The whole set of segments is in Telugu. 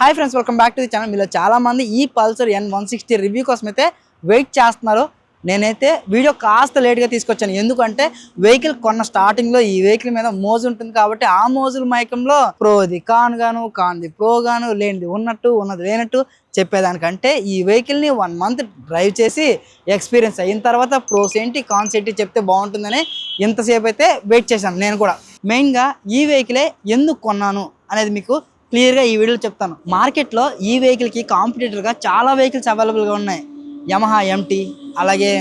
Hi friends welcome back to the channel మీలో చాలామంది ఈ Pulsar N one sixty review కోసం అయితే వెయిట్ చేస్తున్నారు. నేనైతే వీడియో కాస్త లేట్గా తీసుకొచ్చాను. ఎందుకంటే వెహికల్ కొన్న స్టార్టింగ్లో ఈ వెహికల్ మీద మోజు ఉంటుంది కాబట్టి ఆ మోజుల మైకంలో ప్రోది కాన్ గాను కాన్ది ప్రో గాను లేనిది ఉన్నట్టు ఉన్నది లేనట్టు చెప్పేదానికంటే ఈ వెహికల్ని వన్ మంత్ డ్రైవ్ చేసి ఎక్స్పీరియన్స్ అయిన తర్వాత ప్రోస్ ఏంటి కాన్స్ ఏంటి చెప్తే బాగుంటుందని ఇంతసేపు అయితే వెయిట్ చేశాను నేను కూడా. మెయిన్గా ఈ వెహికలే ఎందుకు కొన్నాను అనేది మీకు క్లియర్గా ఈ వీడియోలో చెప్తాను. మార్కెట్లో ఈ వెహికల్కి కాంపిటేటర్గా చాలా వెహికల్స్ అవైలబుల్గా ఉన్నాయి. యమహా ఎంటీ అలాగే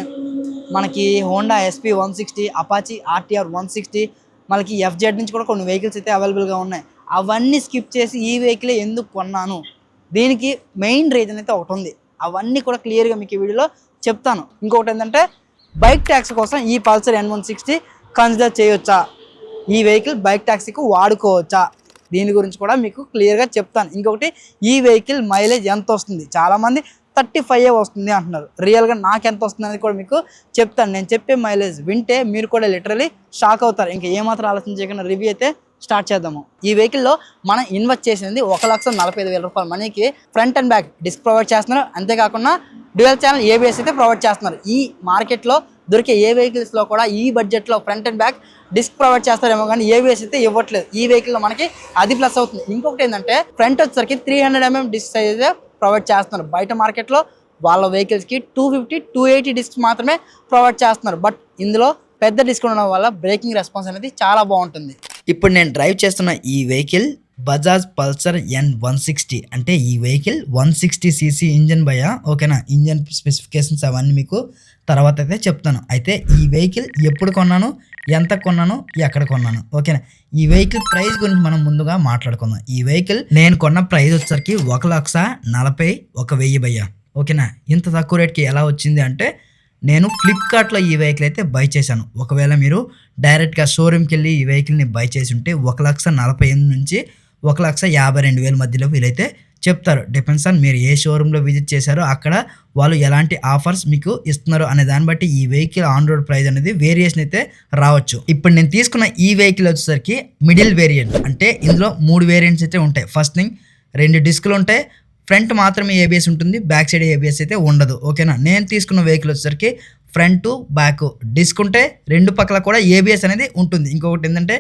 మనకి Honda SP one sixty Apache RTR one sixty మనకి ఎఫ్జెడ్ నుంచి కూడా కొన్ని వెహికల్స్ అయితే అవైలబుల్గా ఉన్నాయి. అవన్నీ స్కిప్ చేసి ఈ వెహికలే ఎందుకు కొన్నాను? దీనికి మెయిన్ రీజన్ అయితే ఒకటి ఉంది. అవన్నీ కూడా క్లియర్గా మీకు ఈ వీడియోలో చెప్తాను. ఇంకొకటి ఏంటంటే బైక్ ట్యాక్స్ కోసం ఈ Pulsar N one sixty consider చేయొచ్చా? ఈ వెహికల్ బైక్ ట్యాక్సీకి వాడుకోవచ్చా? దీని గురించి కూడా మీకు క్లియర్గా చెప్తాను. ఇంకొకటి ఈ వెహికల్ మైలేజ్ ఎంత వస్తుంది? చాలామంది థర్టీ ఫైవ్ వస్తుంది అంటున్నారు. రియల్గా నాకు ఎంత వస్తుంది అనేది కూడా మీకు చెప్తాను. నేను చెప్పే మైలేజ్ వింటే మీరు కూడా లిటరలీ షాక్ అవుతారు. ఇంకా ఏమాత్రం ఆలోచన చేయకుండా రివ్యూ అయితే స్టార్ట్ చేద్దాము. ఈ వెహికల్లో మనం ఇన్వెస్ట్ చేసింది ఒక లక్ష నలభై ఐదు వేల రూపాయల. మనీకి front and back disc provide చేస్తున్నారు. అంతేకాకుండా డ్యూయల్ ఛానల్ ఏబిఎస్ అయితే ప్రొవైడ్ చేస్తున్నారు. ఈ మార్కెట్లో దొరికే ఏ వెహికల్స్లో కూడా ఈ బడ్జెట్లో front and back disc provide చేస్తారేమో కానీ ఏవిఎస్ అయితే ఇవ్వట్లేదు. ఈ వెహికల్లో మనకి అది ప్లస్ అవుతుంది. ఇంకొకటి ఏంటంటే ఫ్రంట్ వచ్చేసరికి three hundred MM disc size అయితే ప్రొవైడ్ చేస్తున్నారు. బయట మార్కెట్లో వాళ్ళ వెహికల్స్కి two fifty two eighty disc మాత్రమే ప్రొవైడ్ చేస్తున్నారు. బట్ ఇందులో పెద్ద డిస్క్ ఉండడం వల్ల బ్రేకింగ్ రెస్పాన్స్ అనేది చాలా బాగుంటుంది. ఇప్పుడు నేను డ్రైవ్ చేస్తున్న ఈ vehicle Bajaj Pulsar N one sixty. అంటే ఈ vehicle one sixty CC engine భయ ఓకేనా? ఇంజన్ స్పెసిఫికేషన్స్ అవన్నీ మీకు తర్వాత అయితే చెప్తాను. అయితే ఈ వెహికల్ ఎప్పుడు కొన్నాను? ఎంత కొన్నాను? ఎక్కడ కొన్నాను? ఓకేనా? ఈ వెహికల్ ప్రైస్ గురించి మనం ముందుగా మాట్లాడుకుందాం. ఈ వెహికల్ నేను కొన్న ప్రైస్ వచ్చేసరికి ఒక లక్ష నలభై ఒక వెయ్యి భయ్య. ఓకేనా? ఇంత తక్కువ రేట్కి ఎలా వచ్చింది అంటే నేను ఫ్లిప్కార్ట్లో ఈ వెహికల్ అయితే బై చేశాను. ఒకవేళ మీరు డైరెక్ట్గా షోరూమ్కి వెళ్ళి ఈ వెహికల్ని బై చేసి ఉంటే ఒక లక్ష నలభై ఎనిమిది నుంచి ఒక లక్ష యాభై రెండు వేల మధ్యలో వీలైతే చెప్తారు. డిపెండ్స్ ఆన్ మీరు ఏ షోరూంలో విజిట్ చేశారో అక్కడ వాళ్ళు ఎలాంటి ఆఫర్స్ మీకు ఇస్తున్నారు అనే దాన్ని బట్టి ఈ వెహికల్ ఆన్ రోడ్ ప్రైస్ అనేది వేరియేషన్ అయితే రావచ్చు. ఇప్పుడు నేను తీసుకున్న ఈ వెహికల్ వచ్చేసరికి మిడిల్ వేరియంట్ అంటే ఇందులో మూడు వేరియంట్స్ అయితే ఉంటాయి. ఫస్ట్ థింగ్ రెండు డిస్కులు ఉంటాయి. ఫ్రంట్ మాత్రమే ఏబిఎస్ ఉంటుంది. బ్యాక్ సైడ్ ఏబిఎస్ అయితే ఉండదు. ఓకేనా నేను తీసుకున్న వెహికల్ వచ్చేసరికి ఫ్రంట్ బ్యాక్ డిస్క్ ఉంటే రెండు పక్కల కూడా ఏబిఎస్ అనేది ఉంటుంది. ఇంకొకటి ఏంటంటే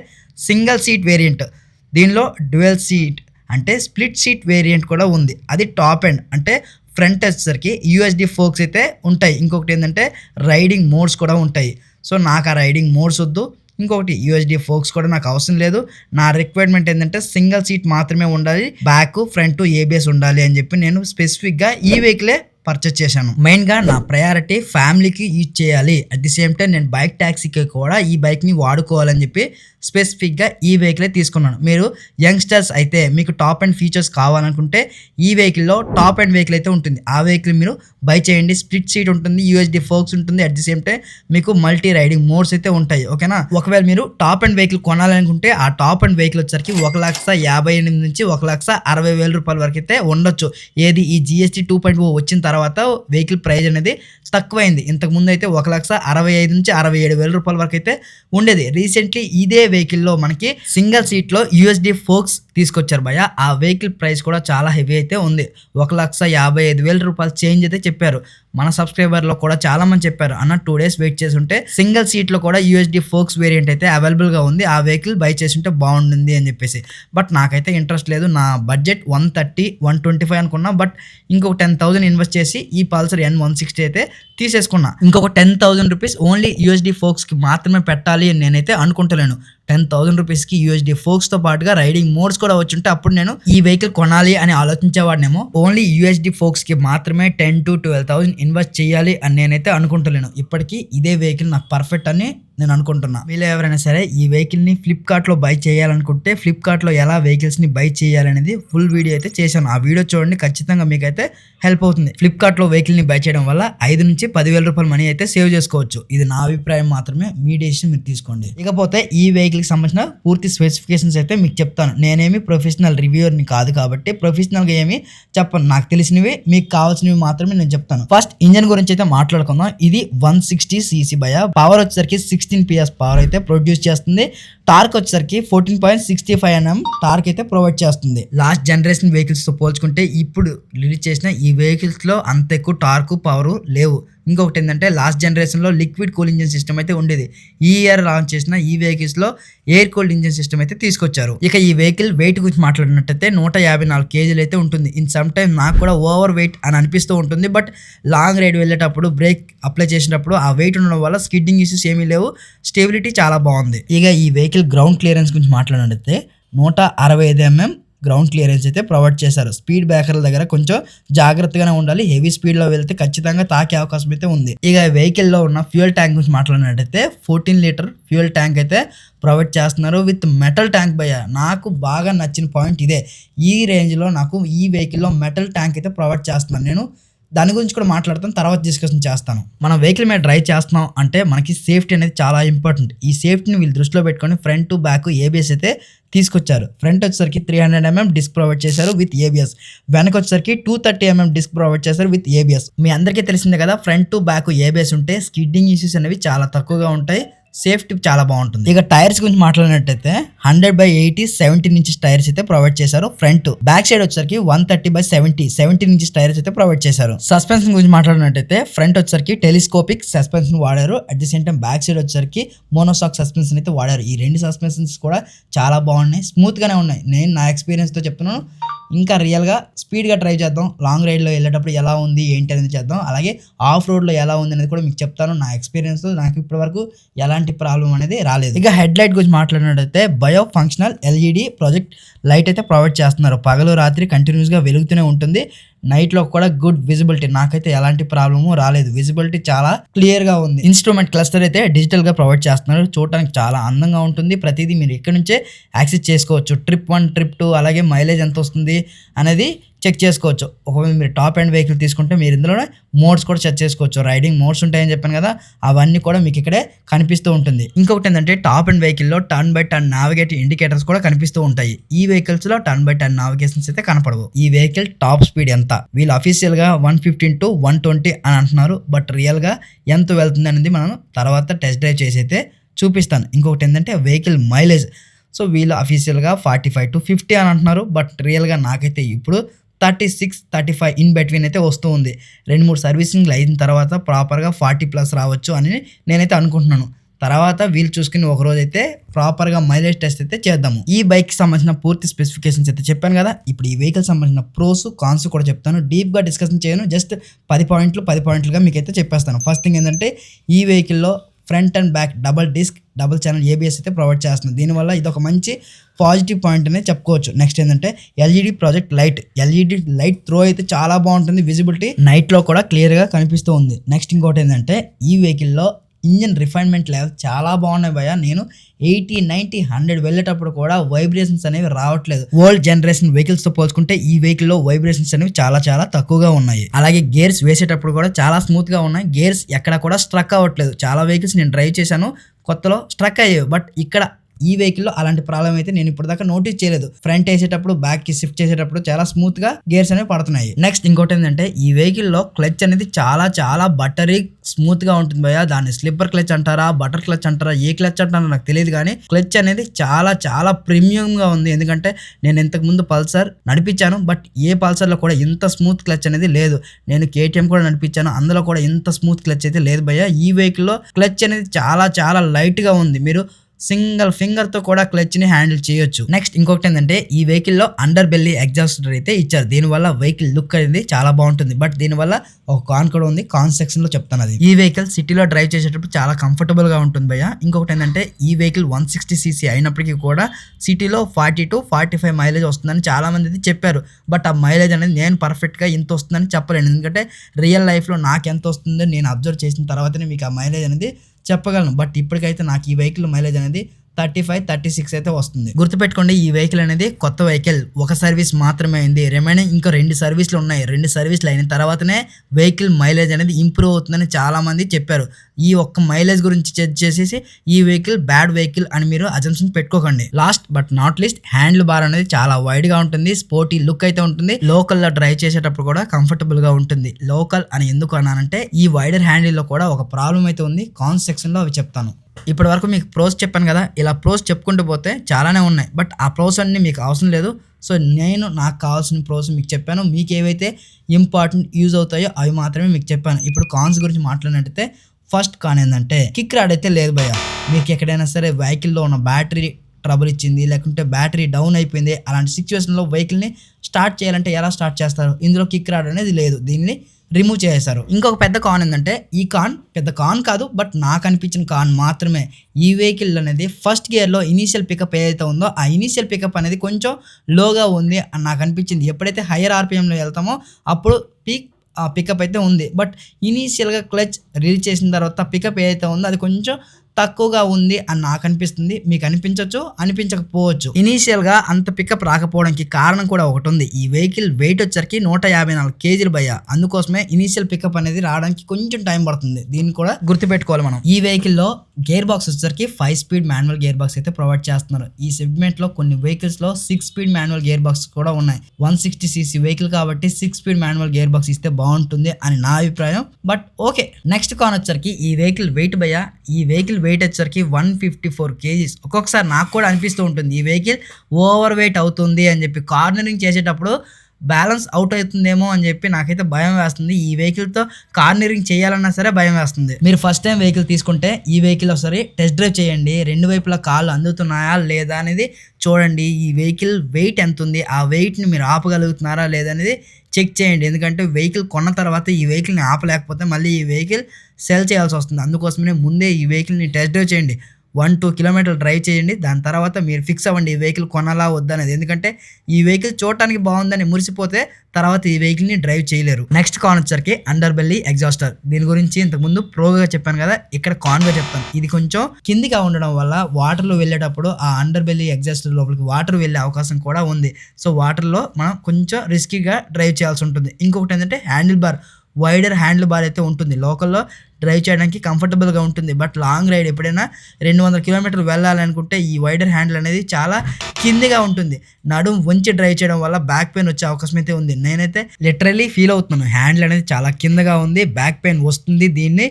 సింగిల్ సీట్ వేరియంట్ దీనిలో డ్యువెల్ సీట్ అంటే స్ప్లిట్ సీట్ వేరియంట్ కూడా ఉంది. అది టాప్ ఎండ్ అంటే ఫ్రంట్ వచ్చేసరికి యూఎస్డి ఫోక్స్ అయితే ఉంటాయి. ఇంకొకటి ఏంటంటే రైడింగ్ మోడ్స్ కూడా ఉంటాయి. సో నాకు ఆ రైడింగ్ మోడ్స్ వద్దు. ఇంకొకటి యూఎస్డి ఫోక్స్ కూడా నాకు అవసరం లేదు. నా రిక్వైర్మెంట్ ఏంటంటే సింగిల్ సీట్ మాత్రమే ఉండాలి. బ్యాక్ ఫ్రంట్ ఏబిఎస్ ఉండాలి అని చెప్పి నేను స్పెసిఫిక్గా ఈ వెహికలే పర్చేస్ చేశాను. మెయిన్గా నా ప్రయారిటీ ఫ్యామిలీకి యూజ్ చేయాలి. అట్ ది సేమ్ టైం నేను బైక్ ట్యాక్సీకి కూడా ఈ బైక్ని వాడుకోవాలని చెప్పి స్పెసిఫిక్గా ఈ వెహికలే తీసుకున్నాను. మీరు యంగ్స్టర్స్ అయితే మీకు టాప్ అండ్ ఫీచర్స్ కావాలనుకుంటే ఈ వెహికల్లో టాప్ అండ్ వెహికల్ అయితే ఉంటుంది. ఆ వెహికల్ మీరు బై చేయండి. స్ప్లిట్ సీట్ ఉంటుంది యూఎస్డి ఫోక్స్ ఉంటుంది. అట్ ది సేమ్ టైం మీకు మల్టీ రైడింగ్ మోడ్స్ అయితే ఉంటాయి. ఓకేనా ఒకవేళ మీరు టాప్ అండ్ వెహికల్ కొనాలనుకుంటే ఆ టాప్ అండ్ వెహికల్ వచ్చరికి ఒక లక్ష యాభై ఎనిమిది నుంచి ఒక లక్ష అరవై వేల రూపాయల వరకు అయితే ఉండొచ్చు. ఏది ఈ జిఎస్టీ టూ పాయింట్ ఓ వచ్చిన తర్వాత వెహికల్ ప్రైస్ అనేది తక్కువైంది. ఇంతకు ముందు అయితే ఒక లక్ష అరవై ఐదు నుంచి అరవై ఏడు వేల రూపాయల వరకు అయితే ఉండేది. రీసెంట్లీ ఇదే వెహికల్లో మనకి సింగిల్ సీట్లో యూఎస్డి ఫోక్స్ తీసుకొచ్చారు భయ ఆ వెహికల్ ప్రైస్ కూడా చాలా హెవీ అయితే ఉంది. ఒక లక్ష యాభై ఐదు వేల రూపాయలు చేంజ్ అయితే చెప్పారు. మన సబ్స్క్రైబర్లో కూడా చాలా మంది చెప్పారు అన్న టూ డేస్ వెయిట్ చేసి ఉంటే సింగిల్ సీట్లో కూడా యూఎస్డి ఫోక్స్ వేరియంట్ అయితే అవైలబుల్గా ఉంది ఆ వెహికల్ బై చేసి ఉంటే బాగుంటుంది అని చెప్పేసి. బట్ నాకైతే ఇంట్రెస్ట్ లేదు నా budget one thirty one twenty five అనుకున్నా బట్ ఇంకొక టెన్ థౌసండ్ ఇన్వెస్ట్ చేసి ఈ పల్సర్ ఎన్ వన్ సిక్స్టీ అయితే తీసేసుకున్నా. ఇంకొక ten thousand rupees only USD ఫోక్స్కి మాత్రమే పెట్టాలి అని నేనైతే అనుకుంటలేను. టెన్ థౌసండ్ రూపీస్కి యూఎస్డి ఫోక్స్తో పాటుగా రైడింగ్ మోడ్స్ కూడా వచ్చుంటే అప్పుడు నేను ఈ వెహికల్ కొనాలి అని ఆలోచించేవాడినేమో. ఓన్లీ యూఎస్డి ఫోక్స్కి మాత్రమే ten to twelve thousand invest చేయాలి అని నేనైతే అనుకుంటలేను. ఇప్పటికీ ఇదే వెహికల్ నాకు పర్ఫెక్ట్ అని నేను అనుకుంటున్నా. వీళ్ళు ఎవరైనా సరే ఈ వెహికల్ని ఫ్లిప్కార్ట్లో బై చేయాలనుకుంటే ఫ్లిప్కార్ట్లో ఎలా వెహికల్స్ని బై చేయాలనేది ఫుల్ వీడియో అయితే చేశాను. ఆ వీడియో చూడండి ఖచ్చితంగా మీకైతే హెల్ప్ అవుతుంది. ఫ్లిప్కార్ట్లో వెహికల్ని బై చేయడం వల్ల ఐదు నుంచి పదివేల రూపాయల మనీ అయితే సేవ్ చేసుకోవచ్చు. ఇది నా అభిప్రాయం మాత్రమే మీ డెసిషన్ మీరు తీసుకోండి. ఇకపోతే ఈ వెహికల్కి సంబంధించిన పూర్తి స్పెసిఫికేషన్స్ అయితే మీకు చెప్తాను. నేనేమి ప్రొఫెషనల్ రివ్యూర్ని కాదు కాబట్టి ప్రొఫెషనల్గా ఏమి చెప్పను. నాకు తెలిసినవి మీకు కావాల్సినవి మాత్రమే నేను చెప్తాను. ఫస్ట్ ఇంజన్ గురించి అయితే మాట్లాడుకుందాం. ఇది వన్ సిక్స్టీ సీసీ భయ పవర్ వచ్చేసరికి సిక్స్ సిక్స్టీన్ పిఎస్ పవర్ అయితే ప్రొడ్యూస్ చేస్తుంది. టార్క్ వచ్చేసరికి fourteen point sixty five Nm torque అయితే ప్రొవైడ్ చేస్తుంది. లాస్ట్ జనరేషన్ వెహికల్స్తో పోల్చుకుంటే ఇప్పుడు రిలీజ్ చేసిన ఈ వెహికల్స్లో అంత ఎక్కువ టార్క్ పవర్ లేవు. ఇంకొకటి ఏంటంటే లాస్ట్ జనరేషన్లో లిక్విడ్ కూల్ ఇంజిన్ సిస్టమ్ అయితే ఉండేది. ఈ ఇయర్ లాంచ్ చేసిన ఈ వెహికల్స్లో ఎయిర్ కూల్డ్ ఇంజిన్ సిస్టమ్ అయితే తీసుకొచ్చారు. ఇక ఈ వెహికల్ వెయిట్ గురించి మాట్లాడినట్టయితే నూట యాభై నాలుగు కేజీలు అయితే ఉంటుంది. ఇన్ సమ్ టైమ్ నాకు కూడా ఓవర్ వెయిట్ అని అనిపిస్తూ ఉంటుంది. బట్ లాంగ్ రైడ్ వెళ్ళేటప్పుడు బ్రేక్ అప్లై చేసినప్పుడు ఆ వెయిట్ ఉండడం వల్ల స్కిడ్డింగ్ ఇష్యూస్ ఏమీ లేవు. స్టెబిలిటీ చాలా బాగుంది. ఇక ఈ వెహికల్ గ్రౌండ్ క్లియరెన్స్ గురించి మాట్లాడినట్టయితే నూట అరవై ఐదు ఎంఎం గ్రౌండ్ క్లియరెన్స్ అయితే ప్రొవైడ్ చేశారు. స్పీడ్ బ్రేకర్ల దగ్గర కొంచెం జాగ్రత్తగానే ఉండాలి. హెవీ స్పీడ్లో వెళ్తే ఖచ్చితంగా తాకే అవకాశం అయితే ఉంది. ఇక వెహికల్లో ఉన్న ఫ్యూయల్ ట్యాంక్ గురించి మాట్లాడినట్టయితే ఫోర్టీన్ లీటర్ ఫ్యూయల్ ట్యాంక్ అయితే ప్రొవైడ్ చేస్తున్నారు. విత్ మెటల్ ట్యాంక్ భయ్య నాకు బాగా నచ్చిన పాయింట్ ఇదే. ఈ రేంజ్లో నాకు ఈ వెహికల్లో మెటల్ ట్యాంక్ అయితే ప్రొవైడ్ చేస్తున్నాను. నేను దాని గురించి కూడా మాట్లాడతాను తర్వాత డిస్కషన్ చేస్తాను. మనం వెహికల్ మీద డ్రైవ్ చేస్తున్నాం అంటే మనకి సేఫ్టీ అనేది చాలా ఇంపార్టెంట్ ఈ సేఫ్టీని వీళ్ళు దృష్టిలో పెట్టుకొని ఫ్రంట్ టు బ్యాక్ ఏబిఎస్ అయితే తీసుకొచ్చారు. ఫ్రంట్ వచ్చేసరికి three hundred MM disc provide చేశారు విత్ ఏబిఎస్ వెనక వచ్చేసరికి two thirty MM disc provide చేశారు విత్ ఏబిఎస్ మీ అందరికీ తెలిసిందే కదా ఫ్రంట్ టు బ్యాక్ ఏబిఎస్ ఉంటే స్కిడ్డింగ్ ఇష్యూస్ అనేవి చాలా తక్కువగా ఉంటాయి. సేఫ్టీ చాలా బాగుంటుంది. ఇక టైర్స్ గురించి మాట్లాడినట్టయితే hundred by eighty seventeen inches tyres అయితే ప్రొవైడ్ చేశారు. ఫ్రంట్ బ్యాక్ సైడ్ వచ్చేసరికి one thirty by seventy seventeen inches tyres అయితే ప్రొవైడ్ చేశారు. సస్పెన్షన్ గురించి మాట్లాడినట్టయితే ఫ్రంట్ వచ్చేసరికి టెలిస్కోపిక్ సస్పెన్షన్ వాడారు. At the same time back side వచ్చేసరికి మోనోసాక్ సస్పెన్షన్ అయితే వాడారు. ఈ రెండు సస్పెన్షన్స్ కూడా చాలా బాగున్నాయి. స్మూత్ గానే ఉన్నాయి. నేను నా ఎక్స్పీరియన్స్తో చెప్తున్నాను. ఇంకా రియల్గా స్పీడ్గా డ్రైవ్ చేద్దాం. లాంగ్ రైడ్లో వెళ్ళేటప్పుడు ఎలా ఉంది ఏంటి అనేది చేద్దాం. అలాగే ఆఫ్ రోడ్లో ఎలా ఉంది అనేది కూడా మీకు చెప్తాను. నా ఎక్స్పీరియన్స్ నాకు ఇప్పటివరకు ఎలాంటి ఎలాంటి ప్రాబ్లం అనేది రాలేదు. ఇక హెడ్ లైట్ గురించి మాట్లాడినట్టయితే bi functional LED project light అయితే ప్రొవైడ్ చేస్తున్నారు. పగలు రాత్రి కంటిన్యూస్గా వెలుగుతూనే ఉంటుంది. నైట్లో కూడా గుడ్ విజిబిలిటీ. నాకైతే ఎలాంటి ప్రాబ్లము రాలేదు. విజిబిలిటీ చాలా క్లియర్గా ఉంది. ఇన్స్ట్రుమెంట్ క్లస్టర్ అయితే డిజిటల్గా ప్రొవైడ్ చేస్తున్నారు. చూడటానికి చాలా అందంగా ఉంటుంది. ప్రతిదీ మీరు ఇక్కడ నుంచే యాక్సెస్ చేసుకోవచ్చు. ట్రిప్ వన్ ట్రిప్ టూ అలాగే మైలేజ్ ఎంత వస్తుంది అనేది చెక్ చేసుకోవచ్చు. ఒకవేళ మీరు టాప్ అండ్ వెహికల్ తీసుకుంటే మీరు ఇందులోనే మోడ్స్ కూడా చెక్ చేసుకోవచ్చు. రైడింగ్ మోడ్స్ ఉంటాయని చెప్పాను కదా అవన్నీ కూడా మీకు ఇక్కడే కనిపిస్తూ ఉంటుంది. ఇంకొకటి ఏంటంటే టాప్ అండ్ వెహికల్లో turn by turn navigate indicators కూడా కనిపిస్తూ ఉంటాయి. ఈ వెహికల్స్లో టర్న్ బై టర్న్ నావిగేషన్స్ అయితే కనపడవు. ఈ వెహికల్ టాప్ స్పీడ్ ఎంత? వీళ్ళు అఫీషియల్గా one fifteen to one twenty అని అంటున్నారు. బట్ రియల్గా ఎంత వెళ్తుంది అనేది మనం తర్వాత టెస్ట్ డ్రైవ్ చేసి అయితే చూపిస్తాను. ఇంకొకటి ఏంటంటే వెహికల్ మైలేజ్ సో వీళ్ళు అఫీషియల్గా ఫార్టీ ఫైవ్ టు ఫిఫ్టీ అని అంటున్నారు. బట్ రియల్గా నాకైతే ఇప్పుడు thirty six thirty five in between అయితే వస్తూ ఉంది. రెండు మూడు సర్వీసింగ్లు అయిన తర్వాత ప్రాపర్గా ఫార్టీ ప్లస్ రావచ్చు అని నేనైతే అనుకుంటున్నాను. తర్వాత వీళ్ళు చూసుకుని ఒక రోజు అయితే ప్రాపర్గా మైలేజ్ టెస్ట్ అయితే చేద్దాము. ఈ బైక్ సంబంధించిన పూర్తి స్పెసిఫికేషన్స్ అయితే చెప్పాను కదా ఇప్పుడు ఈ వెహికల్ సంబంధించిన ప్రోస్ కాన్స్ కూడా చెప్తాను. డీప్గా డిస్కషన్ చేయను జస్ట్ పది పాయింట్లు పది పాయింట్లుగా మీకు అయితే చెప్పేస్తాను. ఫస్ట్ థింగ్ ఏంటంటే ఈ వెహికల్లో front and back double disc double channel ABS అయితే ప్రొవైడ్ చేస్తుంది. దీనివల్ల ఇది ఒక మంచి పాజిటివ్ పాయింట్ అనేది చెప్పుకోవచ్చు. నెక్స్ట్ ఏంటంటే LED project light. LED light throw అయితే చాలా బాగుంటుంది. విజిబిలిటీ నైట్లో కూడా క్లియర్గా కనిపిస్తూ ఉంది. నెక్స్ట్ ఇంకోటి ఏంటంటే ఈ వెహికల్లో ఇంజన్ రిఫైన్మెంట్ లెవెల్ చాలా బాగున్నాయి భయ నేను ఎయిటీ నైన్టీ హండ్రెడ్ వెళ్ళేటప్పుడు కూడా వైబ్రేషన్స్ అనేవి రావట్లేదు. ఓల్డ్ జనరేషన్ వెహికల్స్తో పోల్చుకుంటే ఈ వెహికల్లో వైబ్రేషన్స్ అనేవి చాలా చాలా తక్కువగా ఉన్నాయి. అలాగే గేర్స్ వేసేటప్పుడు కూడా చాలా స్మూత్గా ఉన్నాయి. గేర్స్ ఎక్కడ కూడా స్ట్రక్ అవ్వట్లేదు. చాలా వెహికల్స్ నేను డ్రైవ్ చేశాను. కొత్తలో స్ట్రక్ అయ్యేవి బట్ ఇక్కడ ఈ వెహికల్లో అలాంటి ప్రాబ్లం అయితే నేను ఇప్పటిదాకా నోటీస్ చేయలేదు. ఫ్రంట్ వేసేటప్పుడు బ్యాక్కి షిఫ్ట్ చేసేటప్పుడు చాలా స్మూత్గా గేర్స్ అనేవి పడుతున్నాయి. నెక్స్ట్ ఇంకోటి ఏంటంటే ఈ వెహికల్లో క్లచ్ అనేది చాలా చాలా బటరీ స్మూత్గా ఉంటుంది భయ దాన్ని స్లిప్పర్ క్లచ్ అంటారా బటర్ క్లచ్ అంటారా ఏ క్లచ్ అంటారో నాకు తెలియదు కానీ క్లచ్ అనేది చాలా చాలా ప్రీమియం గా ఉంది. ఎందుకంటే నేను ఇంతకు ముందు పల్సర్ నడిపించాను బట్ ఏ పల్సర్లో కూడా ఇంత స్మూత్ క్లచ్ అనేది లేదు. నేను కేటీఎం కూడా నడిపించాను అందులో కూడా ఇంత స్మూత్ క్లచ్ అయితే లేదు భయ్య. ఈ వెహికల్లో క్లచ్ అనేది చాలా చాలా లైట్గా ఉంది. మీరు సింగిల్ ఫింగర్తో కూడా క్లచ్ని హ్యాండిల్ చేయొచ్చు. నెక్స్ట్ ఇంకొకటి ఏంటంటే ఈ వెహికల్లో అండర్ బెల్లీ ఎగ్జాస్టర్ అయితే ఇచ్చారు. దీనివల్ల వెహికల్ లుక్ అనేది చాలా బాగుంటుంది. బట్ దీనివల్ల ఒక కాన్ కూడా ఉంది. కాన్ సెక్షన్లో చెప్తాను అది. ఈ వెహికల్ సిటీలో డ్రైవ్ చేసేటప్పుడు చాలా కంఫర్టబుల్గా ఉంటుంది భయ్య. ఇంకొకటి ఏంటంటే ఈ వెహికల్ వన్ సిక్స్టీ సీసీ అయినప్పటికీ కూడా సిటీలో forty two forty five mileage వస్తుందని చాలామంది అయితే చెప్పారు. బట్ ఆ మైలేజ్ అనేది నేను పర్ఫెక్ట్గా ఇంత వస్తుందని చెప్పలేను. ఎందుకంటే రియల్ లైఫ్లో నాకు ఎంత వస్తుందో నేను అబ్జర్వ్ చేసిన తర్వాతనే మీకు ఆ మైలేజ్ అనేది చెప్పగలను. బట్ ఇప్పటికైతే నాకు ఈ వెహికల్ మైలేజ్ అనేది థర్టీ ఫైవ్ థర్టీ సిక్స్ అయితే వస్తుంది. గుర్తుపెట్టుకోండి ఈ వెహికల్ అనేది కొత్త వెహికల్ ఒక సర్వీస్ మాత్రమే అయింది. రిమైనింగ్ ఇంకా రెండు సర్వీస్లు ఉన్నాయి. రెండు సర్వీస్లు అయిన తర్వాతనే వెహికల్ మైలేజ్ అనేది ఇంప్రూవ్ అవుతుందని చాలామంది చెప్పారు. ఈ ఒక్క మైలేజ్ గురించి జడ్జ్ చేసేసి ఈ వెహికల్ బ్యాడ్ వెహికల్ అని మీరు అజంప్షన్ పెట్టుకోకండి. Last but not least handle bar అనేది చాలా వైడ్గా ఉంటుంది స్పోర్టీ లుక్ అయితే ఉంటుంది. లోకల్లో డ్రైవ్ చేసేటప్పుడు కూడా కంఫర్టబుల్గా ఉంటుంది. లోకల్ అని ఎందుకు అన్నానంటే ఈ వైడర్ హ్యాండిల్లో కూడా ఒక ప్రాబ్లం అయితే ఉంది. కాన్స్ సెక్షన్లో అవి చెప్తాను. ఇప్పటి వరకు మీకు ప్రోస్ చెప్పాను కదా ఇలా ప్రోస్ చెప్పుకుంటూ పోతే చాలానే ఉన్నాయి. బట్ ఆ ప్రోస్ అన్ని మీకు అవసరం లేదు. సో నేను నాకు కావాల్సిన ప్రోస్ మీకు చెప్పాను. మీకు ఏవైతే ఇంపార్టెంట్ యూజ్ అవుతాయో అవి మాత్రమే మీకు చెప్పాను. ఇప్పుడు కాన్స్ గురించి మాట్లాడినట్టయితే ఫస్ట్ కాన్ ఏంటంటే కిక్ రాడ్ అయితే లేదు భయ మీకు ఎక్కడైనా సరే వెహికల్లో ఉన్న బ్యాటరీ ట్రబుల్ ఇచ్చింది లేకుంటే బ్యాటరీ డౌన్ అయిపోయింది అలాంటి సిచ్యువేషన్లో వెహికల్ని స్టార్ట్ చేయాలంటే ఎలా స్టార్ట్ చేస్తారు? ఇందులో కిక్ రాడ్ అనేది లేదు. దీన్ని రిమూవ్ చేసేశారు. ఇంకొక పెద్ద కాన్ ఏంటంటే ఈ కాన్ పెద్ద కాన్ కాదు బట్ నాకు అనిపించిన కాన్ మాత్రమే. ఈ వెహికల్ అనేది ఫస్ట్ గేర్లో ఇనీషియల్ పికప్ ఏదైతే ఉందో ఆ ఇనీషియల్ పికప్ అనేది కొంచెం లోగా ఉంది అని నాకు అనిపించింది. ఎప్పుడైతే హయ్యర్ ఆర్పిఎంలో వెళ్తామో అప్పుడు పీక్ పికప్ అయితే ఉంది. బట్ ఇనీషియల్గా క్లచ్ రిలీజ్ చేసిన తర్వాత పికప్ ఏదైతే ఉందో అది కొంచెం తక్కువగా ఉంది అని నాకు అనిపిస్తుంది మీకు అనిపించవచ్చు అనిపించకపోవచ్చు. ఇనీషియల్గా అంత పికప్ రాకపోవడానికి కారణం కూడా ఒకటి ఉంది ఈ వెహికల్ వెయిట్ వచ్చరికి నూట యాభై నాలుగు కేజీలు భయ్యా. అందుకోసమే ఇనీషియల్ పికప్ అనేది రావడానికి కొంచెం టైం పడుతుంది. దీన్ని కూడా గుర్తుపెట్టుకోవాలి మనం. ఈ వెహికల్లో గేర్ బాక్స్ వచ్చేసరికి five speed manual gear box అయితే ప్రొవైడ్ చేస్తున్నారు. ఈ సెగ్మెంట్లో కొన్ని వెహికల్స్లో six speed manual gear box కూడా ఉన్నాయి. వన్ సిక్స్టీ సీసీ వెహికల్ కాబట్టి six speed manual gear box ఇస్తే బాగుంటుంది అని నా అభిప్రాయం. బట్ ఓకే నెక్స్ట్ కాన్ వచ్చరికి ఈ వెహికల్ వెయిట్ భయ్యా. ఈ వెహికల్ వెయిట్ వచ్చేసరికి వన్ ఫిఫ్టీ ఫోర్ కేజీస్ ఒక్కొక్కసారి నాకు కూడా అనిపిస్తూ ఉంటుంది ఈ వెహికల్ ఓవర్ వెయిట్ అవుతుంది అని చెప్పి కార్నరింగ్ చేసేటప్పుడు బ్యాలెన్స్ అవుట్ అవుతుందేమో అని చెప్పి నాకైతే భయం వేస్తుంది. ఈ వెహికల్తో కార్నరింగ్ చేయాలన్నా సరే భయం వేస్తుంది. మీరు ఫస్ట్ టైం వెహికల్ తీసుకుంటే ఈ వెహికల్ ఒకసారి టెస్ట్ డ్రైవ్ చేయండి. రెండు వైపులా కాళ్ళు అందుతున్నాయా లేదా అనేది చూడండి. ఈ వెహికల్ వెయిట్ ఎంత ఉంది ఆ వెయిట్ని మీరు ఆపగలుగుతున్నారా లేదా అనేది చెక్ చేయండి. ఎందుకంటే వెహికల్ కొన్న తర్వాత ఈ వెహికల్ని ఆపలేకపోతే మళ్ళీ ఈ వెహికల్ సెల్ చేయాల్సి వస్తుంది. అందుకోసమే ముందే ఈ వెహికల్ని టెస్ట్ డ్రైవ్ చేయండి. వన్ టూ కిలోమీటర్లు డ్రైవ్ చేయండి. దాని తర్వాత మీరు ఫిక్స్ అవ్వండి. ఈ వెహికల్ కొనాలా వద్దనేది ఎందుకంటే ఈ వెహికల్ చూడటానికి బాగుందని మురిసిపోతే తర్వాత ఈ వెహికల్ని డ్రైవ్ చేయలేరు. నెక్స్ట్ కాన్ వచ్చరికి అండర్ బెల్లీ ఎగ్జాస్టర్ దీని గురించి ఇంతకుముందు ప్రోగా చెప్పాను కదా ఇక్కడ కాన్గా చెప్తాను. ఇది కొంచెం కిందిగా ఉండడం వల్ల వాటర్లో వెళ్ళేటప్పుడు ఆ అండర్ బెల్లీ ఎగ్జాస్టర్ లోపలికి వాటర్ వెళ్ళే అవకాశం కూడా ఉంది. సో వాటర్లో మనం కొంచెం రిస్కీగా డ్రైవ్ చేయాల్సి ఉంటుంది. ఇంకొకటి ఏంటంటే handle bar wider handle bar అయితే ఉంటుంది. లోకల్లో డ్రైవ్ చేయడానికి కంఫర్టబుల్గా ఉంటుంది. బట్ లాంగ్ రైడ్ ఎప్పుడైనా రెండు వందల కిలోమీటర్లు వెళ్ళాలనుకుంటే ఈ వైడర్ హ్యాండిల్ అనేది చాలా కిందిగా ఉంటుంది. నడుం వంచి డ్రైవ్ చేయడం వల్ల బ్యాక్ పెయిన్ వచ్చే అవకాశం అయితే ఉంది. నేనైతే లిటరలీ ఫీల్ అవుతున్నాను. హ్యాండిల్ అనేది చాలా కిందగా ఉంది. బ్యాక్ పెయిన్ వస్తుంది. దీన్ని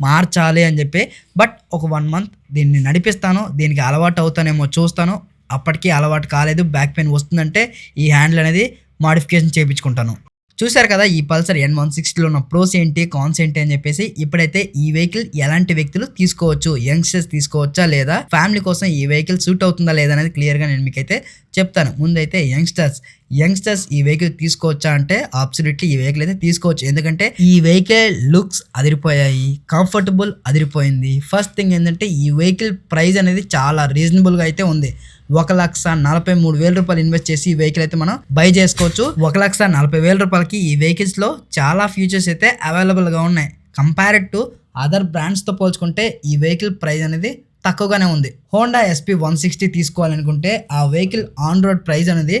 మార్చాలి అని చెప్పి. బట్ ఒక వన్ మంత్ దీన్ని నడిపిస్తాను. దీనికి అలవాటు అవుతానేమో చూస్తాను. అప్పటికీ అలవాటు కాలేదు. బ్యాక్ పెయిన్ వస్తుందంటే ఈ హ్యాండిల్ అనేది మాడిఫికేషన్ చేయించుకుంటాను. చూశారు కదా ఈ పల్సర్ ఎన్ వన్ సిక్స్టీలో ఉన్న ప్రోస్ ఏంటి కాన్స్ ఏంటి అని చెప్పేసి ఇప్పుడైతే ఈ వెహికల్ ఎలాంటి వ్యక్తులు తీసుకోవచ్చు యంగ్స్టర్స్ తీసుకోవచ్చా లేదా ఫ్యామిలీ కోసం ఈ వెహికల్ సూట్ అవుతుందా లేదా అనేది క్లియర్గా నేను మీకైతే చెప్తాను. ముందైతే యంగ్స్టర్స్ యంగ్స్టర్స్ ఈ వెహికల్ తీసుకోవచ్చా అంటే అబ్సల్యూట్లీ ఈ వెహికల్ అయితే తీసుకోవచ్చు. ఎందుకంటే ఈ వెహికల్ లుక్స్ అదిరిపోయాయి కంఫర్టబుల్ అదిరిపోయింది. ఫస్ట్ థింగ్ ఏంటంటే ఈ వెహికల్ ప్రైస్ అనేది చాలా రీజనబుల్గా అయితే ఉంది. ఒక లక్ష నలభై మూడు వేల రూపాయలు ఇన్వెస్ట్ చేసి ఈ వెహికల్ అయితే మనం బై చేసుకోవచ్చు. ఒక లక్ష నలభై వేల రూపాయలకి ఈ వెహికల్స్లో చాలా ఫీచర్స్ అయితే అవైలబుల్గా ఉన్నాయి. కంపేర్డ్ టు అదర్ బ్రాండ్స్తో పోల్చుకుంటే ఈ వెహికల్ ప్రైస్ అనేది తక్కువగానే ఉంది. హోండా ఎస్పీ వన్ సిక్స్టీ తీసుకోవాలనుకుంటే ఆ వెహికల్ ఆన్ రోడ్ ప్రైస్ అనేది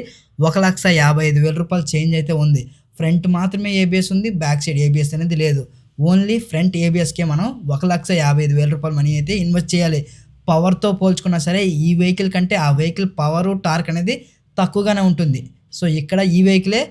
ఒక లక్ష యాభై ఐదు వేల రూపాయలు చేంజ్ అయితే ఉంది. ఫ్రంట్ మాత్రమే ఏబిఎస్ ఉంది బ్యాక్ సైడ్ ఏబిఎస్ అనేది లేదు. ఓన్లీ ఫ్రంట్ ఏబిఎస్కే మనం ఒక లక్ష యాభై ఐదు వేల రూపాయలు మనీ అయితే ఇన్వెస్ట్ చేయాలి. పవర్తో పోల్చుకున్నా సరే ఈ వెహికల్ కంటే ఆ వెహికల్ పవరు టార్క్ అనేది తక్కువగానే ఉంటుంది. సో ఇక్కడ ఈ వెహికలే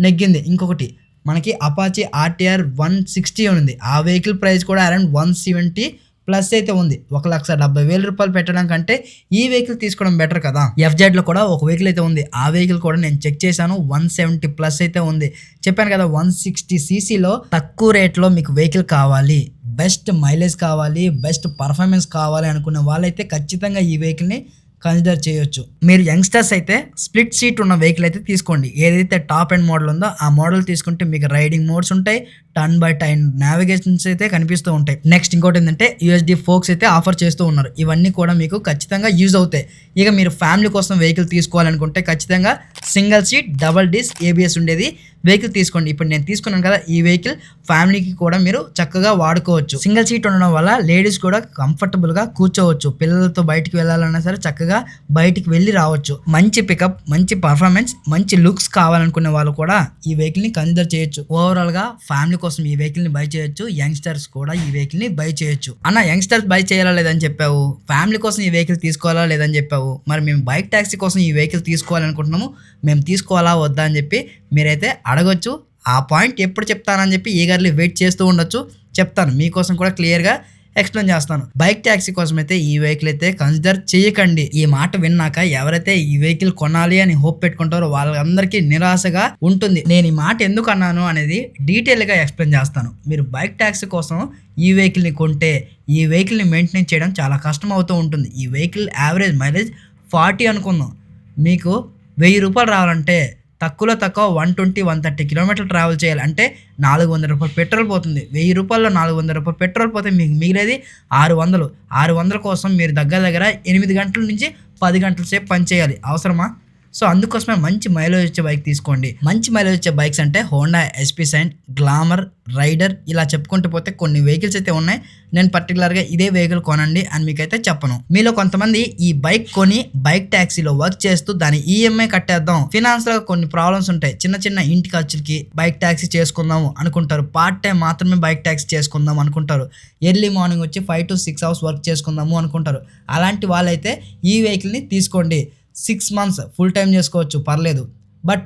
నెగ్గింది. ఇంకొకటి మనకి అపాచీ ఆర్టీఆర్ వన్ సిక్స్టీ ఉంది. ఆ వెహికల్ ప్రైస్ కూడా అరౌండ్ వన్ సెవెంటీ ప్లస్ అయితే ఉంది. ఒక లక్ష డెబ్బై వేల రూపాయలు పెట్టడం కంటే ఈ వెహికల్ తీసుకోవడం బెటర్ కదా. ఎఫ్జెడ్లో కూడా ఒక వెహికల్ అయితే ఉంది. ఆ వెహికల్ కూడా నేను చెక్ చేశాను. వన్ సెవెంటీ ప్లస్ అయితే ఉంది. చెప్పాను కదా వన్ సిక్స్టీ సీసీలో తక్కువ రేట్లో మీకు వెహికల్ కావాలి. బెస్ట్ మైలేజ్ కావాలి బెస్ట్ పర్ఫార్మెన్స్ కావాలి అనుకున్న వాళ్ళైతే ఖచ్చితంగా ఈ వెహికల్ని కన్సిడర్ చేయొచ్చు. మీరు యంగ్స్టర్స్ అయితే స్ప్లిట్ సీట్ ఉన్న వెహికల్ అయితే తీసుకోండి. ఏదైతే టాప్ అండ్ మోడల్ ఉందో ఆ మోడల్ తీసుకుంటే మీకు రైడింగ్ మోడ్స్ ఉంటాయి టర్న్ బై టర్న్ నావిగేషన్స్ అయితే కనిపిస్తూ ఉంటాయి. నెక్స్ట్ ఇంకోటి ఏంటంటే యూఎస్డి ఫోక్స్ అయితే ఆఫర్ చేస్తూ ఉన్నారు. ఇవన్నీ కూడా మీకు ఖచ్చితంగా యూజ్ అవుతాయి. ఇక మీరు ఫ్యామిలీ కోసం వెహికల్ తీసుకోవాలనుకుంటే ఖచ్చితంగా single seat double disc ABS ఉండేది. వెహికల్ తీసుకోండి. ఇప్పుడు నేను తీసుకున్నాను కదా ఈ వెహికల్ ఫ్యామిలీకి కూడా మీరు చక్కగా వాడుకోవచ్చు. సింగిల్ సీట్ ఉండడం వల్ల లేడీస్ కూడా కంఫర్టబుల్గా కూర్చోవచ్చు. పిల్లలతో బయటికి వెళ్ళాలన్నా సరే చక్కగా బయటికి వెళ్ళి రావచ్చు. మంచి పికప్ మంచి పర్ఫార్మెన్స్ మంచి లుక్స్ కావాలనుకునే వాళ్ళు కూడా ఈ వెహికల్ని కన్సిడర్ చేయొచ్చు. ఓవరాల్గా ఫ్యామిలీ కోసం ఈ వెహికల్ని బై చేయొచ్చు. యంగ్స్టర్స్ కూడా ఈ వెహికల్ని బై చేయొచ్చు. అన్న యంగ్స్టర్స్ బై చేయాలా లేదని చెప్పావు? ఫ్యామిలీ కోసం ఈ వెహికల్ తీసుకోవాలా లేదని చెప్పావు? మరి మేము బైక్ ట్యాక్సీ కోసం ఈ వెహికల్ తీసుకోవాలనుకుంటున్నాము. మేము తీసుకోవాలా వద్దా అని చెప్పి మీరైతే అడగొచ్చు. ఆ పాయింట్ ఎప్పుడు చెప్తానని చెప్పి ఈగర్లీ వెయిట్ చేస్తూ ఉండొచ్చు. చెప్తాను. మీకోసం కూడా క్లియర్గా ఎక్స్ప్లెయిన్ చేస్తాను. బైక్ ట్యాక్సీ కోసం అయితే ఈ వెహికల్ అయితే కన్సిడర్ చేయకండి. ఈ మాట విన్నాక ఎవరైతే ఈ వెహికల్ కొనాలి అని హోప్ పెట్టుకుంటారో వాళ్ళందరికీ నిరాశగా ఉంటుంది. నేను ఈ మాట ఎందుకు అన్నాను అనేది డీటెయిల్గా ఎక్స్ప్లెయిన్ చేస్తాను. మీరు బైక్ ట్యాక్సీ కోసం ఈ వెహికల్ని కొంటే ఈ వెహికల్ని మెయింటైన్ చేయడం చాలా కష్టం అవుతూ ఉంటుంది. ఈ వెహికల్ యావరేజ్ మైలేజ్ ఫార్టీ అనుకుందాం. మీకు వెయ్యి రూపాయలు రావాలంటే తక్కువలో తక్కువ వన్ ట్వంటీ వన్ థర్టీ కిలోమీటర్లు ట్రావెల్ చేయాలి. అంటే నాలుగు వందల రూపాయలు పెట్రోల్ పోతుంది. వెయ్యి రూపాయల్లో నాలుగు వందల రూపాయలు పెట్రోల్ పోతే మీకు మిగిలేది ఆరు వందలు. ఆరు వందల కోసం మీరు దగ్గర దగ్గర ఎనిమిది గంటల నుంచి పది గంటల సేపు పని చేయాలి. అవసరమా? సో అందుకోసమే మంచి మైలేజ్ వచ్చే బైక్ తీసుకోండి. మంచి మైలేజ్ వచ్చే బైక్స్ అంటే Honda SP Shine Glamour Raider ఇలా చెప్పుకుంటూ పోతే కొన్ని వెహికల్స్ అయితే ఉన్నాయి. నేను పర్టికులర్గా ఇదే వెహికల్ కొనండి అని మీకైతే చెప్పను. మీలో కొంతమంది ఈ బైక్ కొని బైక్ ట్యాక్సీలో వర్క్ చేస్తూ దాని ఈఎంఐ కట్టేద్దాం. ఫినాన్స్లో కొన్ని ప్రాబ్లమ్స్ ఉంటాయి. చిన్న చిన్న ఇంటి ఖర్చులకి బైక్ ట్యాక్సీ చేసుకుందాము అనుకుంటారు. పార్ట్ టైం మాత్రమే బైక్ ట్యాక్సీ చేసుకుందాం అనుకుంటారు. ఎర్లీ మార్నింగ్ వచ్చి five to six hours work చేసుకుందాము అనుకుంటారు. అలాంటి వాళ్ళైతే ఈ వెహికల్ని తీసుకోండి. సిక్స్ మంత్స్ ఫుల్ టైం చేసుకోవచ్చు పర్లేదు. బట్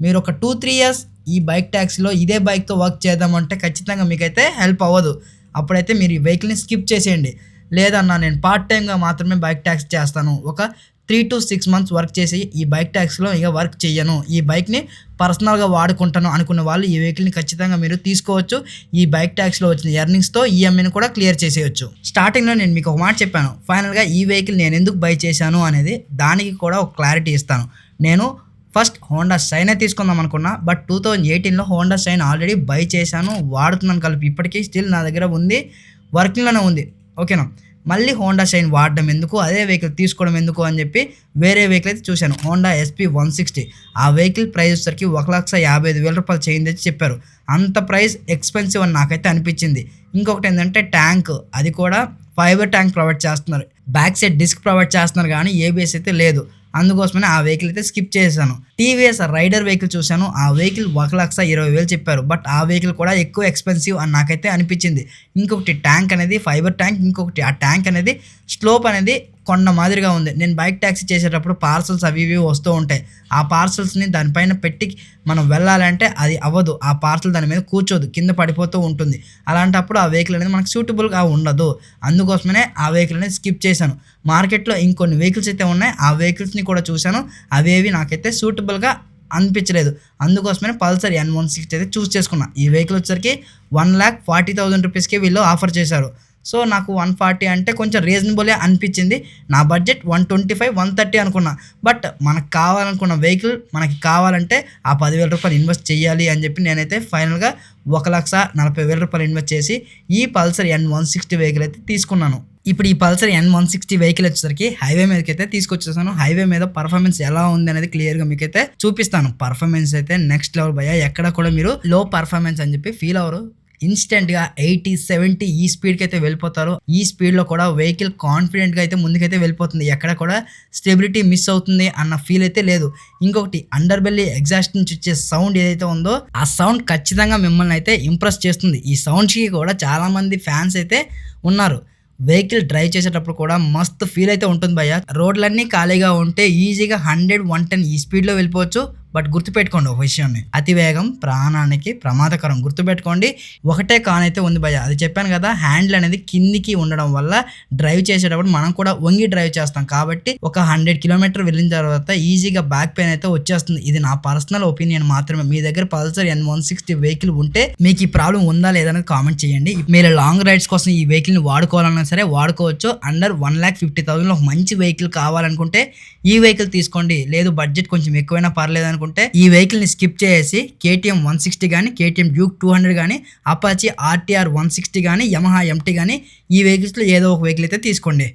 మీరు ఒక టూ త్రీ ఇయర్స్ ఈ బైక్ ట్యాక్సీలో ఇదే బైక్తో వర్క్ చేద్దామంటే ఖచ్చితంగా మీకైతే హెల్ప్ అవ్వదు. అప్పుడైతే మీరు ఈ వెహికల్ని స్కిప్ చేసేయండి. లేదన్నా నేను పార్ట్ టైంగా మాత్రమే బైక్ ట్యాక్సీ చేస్తాను. ఒక three to six months work చేసి ఈ బైక్ ట్యాక్సీలో ఇక వర్క్ చేయను ఈ బైక్ని పర్సనల్గా వాడుకుంటాను అనుకున్న వాళ్ళు ఈ వెహికల్ని ఖచ్చితంగా మీరు తీసుకోవచ్చు. ఈ బైక్ ట్యాక్స్లో వచ్చిన ఎర్నింగ్స్తో ఈఎంఐని కూడా క్లియర్ చేసేయచ్చు. స్టార్టింగ్లో నేను మీకు ఒక మాట చెప్పాను. ఫైనల్గా ఈ వెహికల్ నేను ఎందుకు బై చేశాను అనేది దానికి కూడా ఒక క్లారిటీ ఇస్తాను. నేను ఫస్ట్ హోండా షైనే తీసుకుందాం అనుకున్నా. బట్ టూ థౌజండ్ ఎయిటీన్లో హోండా షైన్ ఆల్రెడీ బై చేశాను. వాడుతున్నాను కలిపి ఇప్పటికీ స్టిల్ నా దగ్గర ఉంది. వర్కింగ్లోనే ఉంది. ఓకేనా? మళ్ళీ హోండా షైన్ వాడడం ఎందుకు అదే వెహికల్ తీసుకోవడం ఎందుకు అని చెప్పి వేరే వెహికల్ అయితే చూశాను. హోండా ఎస్పీ వన్ సిక్స్టీ ఆ వెహికల్ ప్రైస్ వచ్చేసరికి ఒక లక్ష యాభై ఐదు వేల రూపాయలు చేయింది అని చెప్పారు. అంత ప్రైస్ ఎక్స్పెన్సివ్ అని నాకైతే అనిపించింది. ఇంకొకటి ఏంటంటే ట్యాంక్ అది కూడా ఫైబర్ ట్యాంక్ ప్రొవైడ్ చేస్తున్నారు. బ్యాక్ సైడ్ డిస్క్ ప్రొవైడ్ చేస్తున్నారు కానీ ఏబిఎస్ అయితే లేదు. అందుకోసమనే ఆ వెహికల్ అయితే స్కిప్ చేశాను. టీవీఎస్ రైడర్ వెహికల్ చూశాను. ఆ వెహికల్ ఒక లక్ష ఇరవై వేలు చెప్పారు. బట్ ఆ వెహికల్ కూడా ఎక్కువ ఎక్స్పెన్సివ్ అని నాకైతే అనిపించింది. ఇంకొకటి ట్యాంక్ అనేది ఫైబర్ ట్యాంక్ ఇంకొకటి ఆ ట్యాంక్ అనేది స్లోప్ అనేది కొండ మాదిరిగా ఉంది. నేను బైక్ ట్యాక్సీ చేసేటప్పుడు పార్సల్స్ అవి ఇవి వస్తూ ఉంటాయి. ఆ పార్సల్స్ని దానిపైన పెట్టి మనం వెళ్ళాలంటే అది అవ్వదు. ఆ పార్సల్ దాని మీద కూర్చోదు. కింద పడిపోతూ ఉంటుంది. అలాంటప్పుడు ఆ వెహికల్ అనేది మనకు సూటబుల్గా ఉండదు. అందుకోసమనే ఆ వెహికల్ అనేది స్కిప్ చేశాను. మార్కెట్లో ఇంకొన్ని వెహికల్స్ అయితే ఉన్నాయి. ఆ వెహికల్స్ని కూడా చూశాను. అవేవి నాకైతే సూటబుల్గా అనిపించలేదు. అందుకోసమే పల్సర్ ఎన్ వన్ సిక్స్టీ అయితే చూస్ చేసుకున్నా. ఈ వెహికల్ వచ్చేసరికి వన్ ల్యాక్ ఫార్టీ థౌసండ్ రూపీస్కి వీళ్ళు ఆఫర్ చేశారు. సో నాకు వన్ ఫార్టీ అంటే కొంచెం రీజనబులే అనిపించింది. నా budget one twenty five one thirty అనుకున్నా. బట్ మనకు కావాలనుకున్న వెహికల్ మనకి కావాలంటే ఆ పదివేల రూపాయలు ఇన్వెస్ట్ చేయాలి అని చెప్పి నేనైతే ఫైనల్గా ఒక లక్ష నలభై వేల రూపాయలు ఇన్వెస్ట్ చేసి ఈ Pulsar N one sixty vehicle అయితే తీసుకున్నాను. ఇప్పుడు ఈ Pulsar N one sixty vehicle వచ్చేసరికి హైవే మీదకి అయితే తీసుకొచ్చేసాను. హైవే మీద పర్ఫార్మెన్స్ ఎలా ఉంది అనేది క్లియర్గా మీకు మీకైతే చూపిస్తాను. పర్ఫార్మెన్స్ అయితే నెక్స్ట్ లెవెల్ భయ ఎక్కడ కూడా మీరు లో పర్ఫార్మెన్స్ అని చెప్పి ఫీల్ అవరు ఇన్స్టెంట్గా ఎయిటీ సెవెంటీ ఈ స్పీడ్కి అయితే వెళ్ళిపోతారు. ఈ స్పీడ్లో కూడా వెహికల్ కాన్ఫిడెంట్గా అయితే ముందుకైతే వెళ్ళిపోతుంది. ఎక్కడ కూడా స్టెబిలిటీ మిస్ అవుతుంది అన్న ఫీల్ అయితే లేదు. ఇంకొకటి అండర్ బెల్లి ఎగ్జాస్ట్ నుంచి వచ్చే సౌండ్ ఏదైతే ఉందో ఆ సౌండ్ ఖచ్చితంగా మిమ్మల్ని అయితే ఇంప్రెస్ చేస్తుంది. ఈ సౌండ్స్కి కూడా చాలామంది ఫ్యాన్స్ అయితే ఉన్నారు. వెహికల్ డ్రైవ్ చేసేటప్పుడు కూడా మస్తు ఫీల్ అయితే ఉంటుంది భయ్య. రోడ్లన్నీ ఖాళీగా ఉంటే ఈజీగా హండ్రెడ్ వన్ టెన్ ఈ స్పీడ్లో వెళ్ళిపోవచ్చు. బట్ గుర్తుపెట్టుకోండి ఒక విషయాన్ని. అతి వేగం ప్రాణానికి ప్రమాదకరం. గుర్తుపెట్టుకోండి ఒకటే కాన్ అయితే ఉంది భయ అది చెప్పాను కదా హ్యాండిల్ అనేది కిందికి ఉండడం వల్ల డ్రైవ్ చేసేటప్పుడు మనం కూడా వంగి డ్రైవ్ చేస్తాం. కాబట్టి ఒక హండ్రెడ్ కిలోమీటర్ వెళ్ళిన తర్వాత ఈజీగా బ్యాక్ పెయిన్ అయితే వచ్చేస్తుంది. ఇది నా పర్సనల్ ఒపీనియన్ మాత్రమే. మీ దగ్గర Pulsar N one sixty vehicle ఉంటే మీకు ఈ ప్రాబ్లం ఉందా లేదా కామెంట్ చేయండి. మీరు లాంగ్ రైడ్స్ కోసం ఈ వెహికల్ని వాడుకోవాలన్నా సరే వాడుకోవచ్చు. అండర్ వన్ ల్యాక్ ఫిఫ్టీ థౌసండ్లో ఒక మంచి వెహికల్ కావాలనుకుంటే ఈ వెహికల్ తీసుకోండి. లేదు బడ్జెట్ కొంచెం ఎక్కువైనా పర్లేదు అనుకుంటే ఈ వెహికల్ని స్కిప్ చేసి కేటీఎం వన్ సిక్స్టీ కానీ కేటీఎం డ్యూక్ టూ హండ్రెడ్ కానీ అపాచి ఆర్టీఆర్ వన్ సిక్స్టీ కానీ యమహా ఎంటీ కానీ ఈ వెహికల్స్లో ఏదో ఒక వెహికల్ అయితే తీసుకోండి.